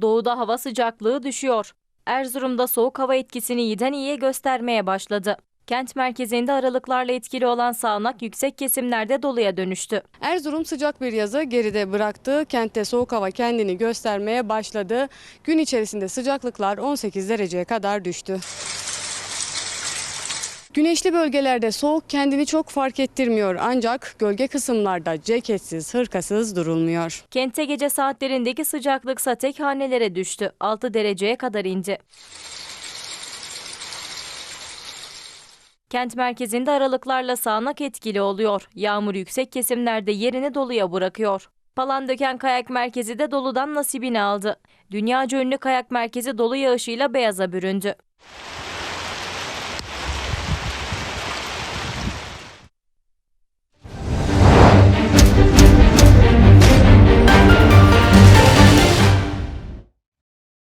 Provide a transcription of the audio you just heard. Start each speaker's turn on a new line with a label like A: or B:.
A: Doğuda hava sıcaklığı düşüyor. Erzurum'da soğuk hava etkisini iyiden iyiye göstermeye başladı. Kent merkezinde aralıklarla etkili olan sağanak yüksek kesimlerde doluya dönüştü.
B: Erzurum sıcak bir yazı geride bıraktı. Kentte soğuk hava kendini göstermeye başladı. Gün içerisinde sıcaklıklar 18 dereceye kadar düştü. Güneşli bölgelerde soğuk kendini çok fark ettirmiyor ancak gölge kısımlarda ceketsiz, hırkasız durulmuyor.
A: Kente gece saatlerindeki sıcaklıksa tek hanelere düştü. 6 dereceye kadar indi. Kent merkezinde aralıklarla sağanak etkili oluyor. Yağmur yüksek kesimlerde yerini doluya bırakıyor. Palandöken Kayak Merkezi de doludan nasibini aldı. Dünyaca ünlü kayak merkezi dolu yağışıyla beyaza büründü.